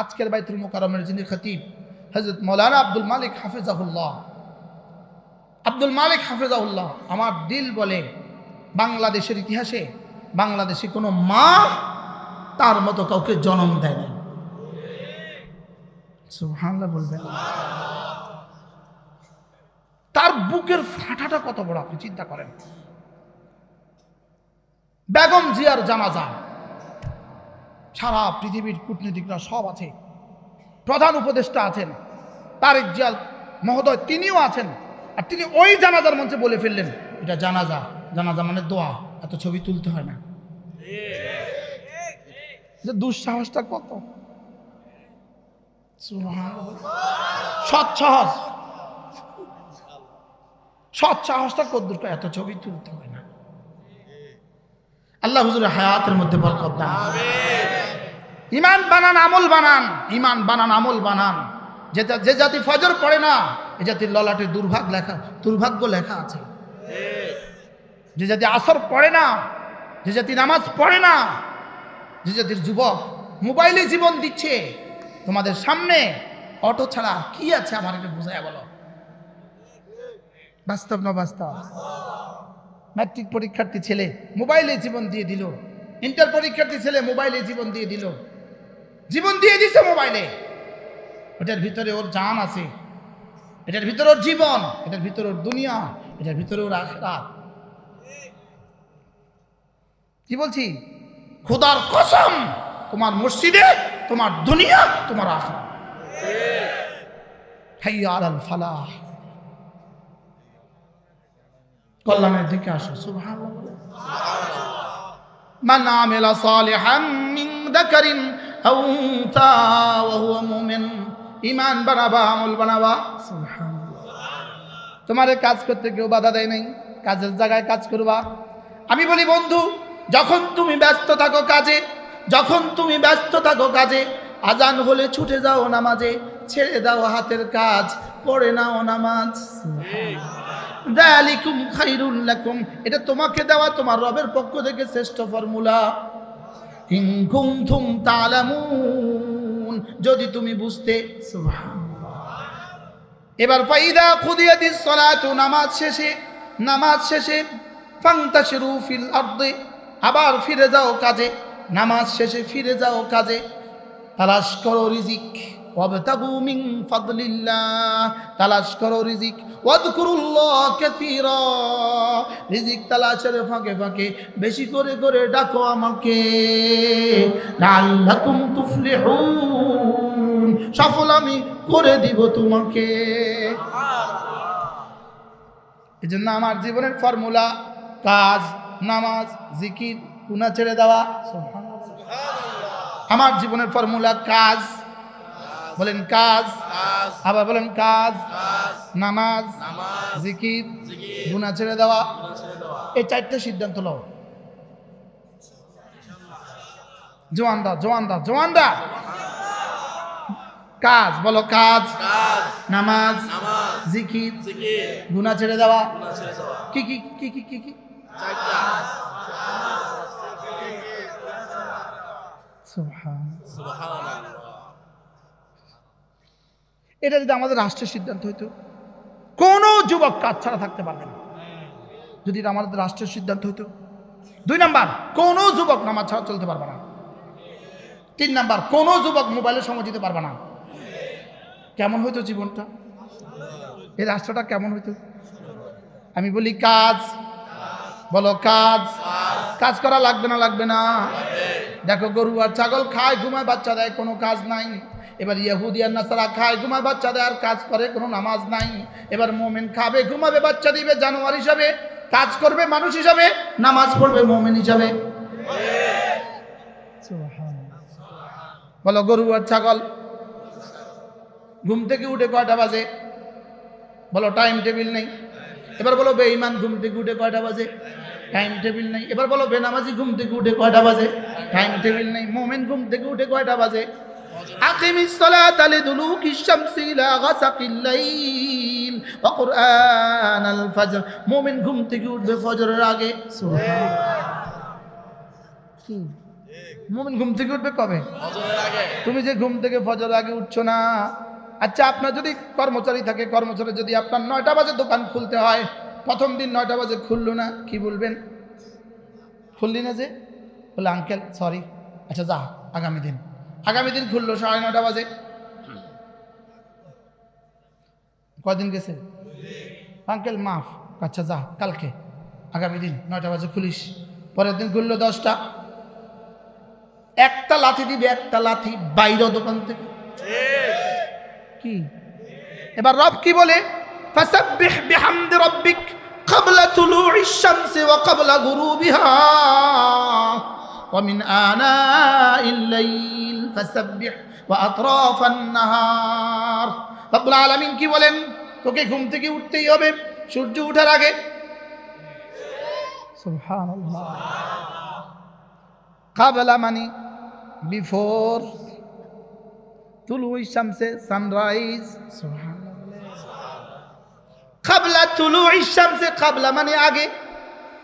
আজকের বাইতুল মোকারমের যিনি খতিব হজরত মৌলানা আব্দুল মালিক হাফিজাহুল্লাহ। আব্দুল মালিক হাফিজাহুল্লাহ আমার দিল বলে, বাংলাদেশের ইতিহাসে বাংলাদেশে কোনো মা তার মতো কাউকে জন্ম দেয়নি তার বুকের ফাটাটা কত বড়, আপনি চিন্তা করেন। বেগম জিয়ার জানাজা সারা পৃথিবীর কূটনীতিকরা সব আছে প্রধান উপদেষ্টা আছেন। তারেক জিয়াল মহোদয় তিনিও আছেন। আর তিনি ওই জানাজার মঞ্চে বলে ফেললেন, এটা জানাজা। জানাজা মানে দোয়া। এত ছবি তুলতে হয় না। যে দুঃসাহসটা কত? সৎ সাহস। কত এত ছবি তুলতে হয় না। আল্লাহ হুজুরের হায়াতের মধ্যে বরকত দান। ইমান বানান, আমল বানান। ইমান বানান, আমল বানান। যে যে জাতি ফজর পড়ে না, এ জাতির ললাটে দুর্ভাগ্য লেখা দুর্ভাগ্য লেখা আছে। যে জাতি আসর পড়ে না, যে জাতি নামাজ পড়ে না, যে জাতির যুবক মোবাইলে জীবন দিচ্ছে, তোমাদের সামনে অটো ছাড়া কি আছে আমার একটু বুঝাই বলো? বাস্তব না বাস্তব? ম্যাট্রিক পরীক্ষার্থী ছেলে মোবাইলে জীবন দিয়ে দিল। ইন্টার পরীক্ষার্থী ছেলে মোবাইলে জীবন দিয়ে দিল। জীবন দিয়ে দিছে মোবাইলে। এটার ভিতরে ওর জান আছে। এটার ভিতরে ওর জীবন, এটার ভিতরে ওর দুনিয়া, এটার ভিতরে ওর আখরাত। কি বলছি? খোদার কসম, তোমার মসজিদে, তোমার দুনিয়া, তোমার আখরা কল্যাণের দিকে আসো ইমান বানাবা আমল বানাবা। তোমার কাজ করতে কেউ বাধা দেয় নাই কাজের জায়গায় কাজ করবা। আমি বলি বন্ধু যখন তুমি ব্যস্ত থাকো কাজে যখন তুমি ব্যস্ত থাকো কাজে আজান হলে ছুটে যাও নামাজে ছেড়ে দাও হাতের কাজ পড়ে নাও নামাজ। দালিকুম খাইরুল লাকুম। এটা তোমাকে দেওয়া তোমার রবের পক্ষ থেকে শ্রেষ্ঠ ফর্মুলা। তালামুন যদি তুমি বুঝতে। এবার ফাইদা খুদিয়া দিস নামাজ শেষে নামাজ শেষে ফান্তাশিরু ফিল আর্দে আবার ফিরে যাও কাজে নামাজ শেষে ফিরে যাও কাজে তালাশ করো রিজিক। ওয়াবতাগু মিন ফাদলিল্লাহ, তালাশ করো রিজিক। ওয়াদকুরুল্লাহ কাসীরা, রিজিক তালাশের ফাঁকে ফাঁকে বেশি করে করে ডাকো আমাকে। লাআল্লাকুম তুফলিহুন, সফল আমি করে দিব তোমাকে। এই জন্য আমার জীবনের ফর্মুলা, কাজ, নামাজ, জিকির, গুনাহ ছেড়ে দেওয়া আমার জীবনের ফর্মুলা, কাজ বলেন কাজ। আবার বলেন কাজ। নামাজ। জিকির। গুনাহ ছেড়ে দেওয়া। এই চারটে সিদ্ধান্ত লও জোয়ানদা জোয়ানদা জোয়ানদা। কাজ বলো কাজ। নামাজ। জিকির। গুনাহ ছেড়ে দেওয়া। কি কি কি কি কি কি? সুবহান। সুবহান। এটা যদি আমাদের রাষ্ট্রের সিদ্ধান্ত হইতো, কোনো যুবক কাজ ছাড়া থাকতে পারবে না। যদি এটা আমাদের রাষ্ট্রের সিদ্ধান্ত হইতো। দুই নাম্বার, কোনো যুবক নামাজ ছাড়া চলতে পারবে না। তিন নাম্বার, কোনো যুবক মোবাইলে সময় দিতে পারবে না। কেমন হইতো জীবনটা? এই রাষ্ট্রটা কেমন হইতো? আমি বলি, কাজ। বলো, কাজ। কাজ করা লাগবে না লাগবে না। দেখো, গরু আর ছাগল খায়, ঘুমায়, বাচ্চা দেয়, কোনো কাজ নাই। এবার ইয়াহুদি আর নাসারা খায়, ঘুমায় বাচ্চা দেয় আর কাজ করে, কোনো নামাজ নাই। এবার মোমেন খাবে, ঘুমাবে, বাচ্চা দিবে, জানোয়ার হিসাবে কাজ করবে, মানুষ হিসাবে, নামাজ পড়বে মোমেন হিসাবে। বলো, গরু আর ছাগল? ঘুম থেকে উঠে কয়টা বাজে? বলো টাইম টেবিল নেই। এবার বলো, বেঈমান ঘুম থেকে উঠে কয়টা বাজে? টাইম টেবিল নেই। এবার বলো, বেনামাজি ঘুম থেকে উঠে কয়টা বাজে? টাইম টেবিল নেই। মোমেন ঘুম থেকে উঠে কয়টা বাজে? সালাতা লিদুলুকি শামসি ইলা গাসাকিল লাইল। ওয়া কুরআনাল ফাজর। মুমিন ঘুম থেকে উঠবে ফজরের আগে। মুমিন ঘুম থেকে উঠবে কবে? তুমি যে ঘুম থেকে ফজর আগে উঠছো না। আচ্ছা আপনার যদি কর্মচারী থাকে কর্মচারী যদি আপনার নয়টা বাজে দোকান খুলতে হয় প্রথম দিন নয়টা বাজে খুললো না কি বলবেন? খুললি না যে? বলে আঙ্কেল সরি আচ্ছা যা আগামী দিন। আগামী দিন খুললো সাড়ে নটা বাজে। কদিন গেছে? আঙ্কেল, মাফ। আচ্ছা যা, কালকে। আগামী দিন নয়টা বাজে খুলিস। পরের দিন খুললো দশটা। একটা লাথি দিবে, একটা লাথি বাইরে দোকান থেকে। কি? এবার রব কি বলে? রব্বিক কবলা তুলু ক্বাবলা তুলুইশ কবলা গুরু ক্বাবলা ومن آناء الليل فسبح وأطراف النهار رب العالمين কি বলেন তোকে ঘুম থেকে উঠতেই হবে সূর্য ওঠার আগে সুবহানাল্লাহ কাবলা মানে বিফোর তুলু শামসে সানরাইজ কাবলা তুলু শামসে কাবলা মানে আগে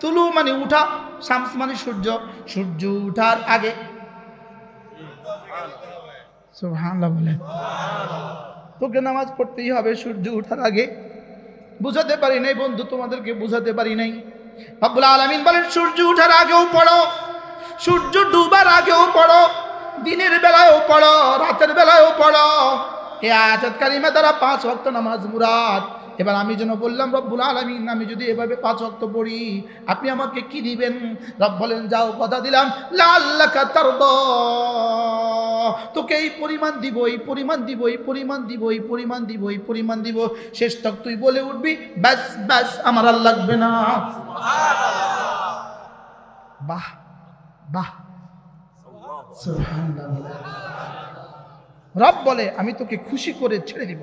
তুলু মানে উঠা, শামস মানে সূর্য সূর্য উঠার আগে। বলে। তোকে নামাজ পড়তেই হবে সূর্য উঠার আগে। বুঝাতে পারি নাই বন্ধু, তোমাদেরকে বুঝাতে পারি নাই। আব্বুল আলামিন বলেন, সূর্য উঠার আগেও পড়ো, সূর্য ডুবার আগেও পড়ো, দিনের বেলায়ও পড়ো, রাতের বেলায়ও পড়ো। এ আয়াত কারিমা দ্বারা পাঁচ ভক্ত নামাজ মুরাদ। এবার আমি যেন বললাম রব্বুল আলামিন আমি যদি এভাবে পাঁচ অক্ত পড়ি আপনি আমাকে কি দিবেন? রব বলেন যাও কথা দিলাম তারদা। তোকে এই পরিমাণ দিব এই পরিমাণ দিব এই পরিমাণ দিব এই পরিমাণ দিব এই পরিমাণ দিব। শেষ তক তুই বলে উঠবি ব্যাস ব্যাস আমার আর লাগবে না। বাহ বাহ। রব বলে আমি তোকে খুশি করে ছেড়ে দিব।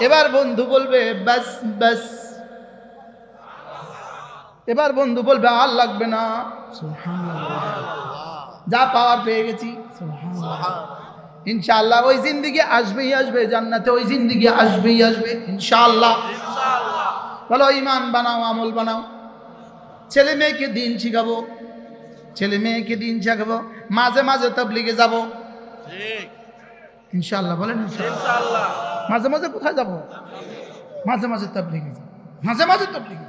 এবার বন্ধু বলবে ব্যাস ব্যাস। এবার বন্ধু বলবে আর লাগবে না। যা পাওয়ার পেয়ে গেছি। ইনশাআল্লাহ ওই জিন্দিগি আসবেই আসবে জান্নাতে ওই জিন্দিগি আসবেই আসবে ইনশাআল্লাহ। ইনশাআল্লাহ। বলো ইমান বানাও আমল বানাও। ছেলে মেয়েকে দিন শিখাবো। ছেলে মেয়েকে দিন শেখাবো। মাঝে মাঝে তবলিগে যাব। ঠিক। ইনশাআল্লাহ বলেন ইনশাআল্লাহ। মাঝে মাঝে কোথায় যাব মাঝে মাঝে তাবলিগে যাব মাঝে মাঝে তাবলিগে।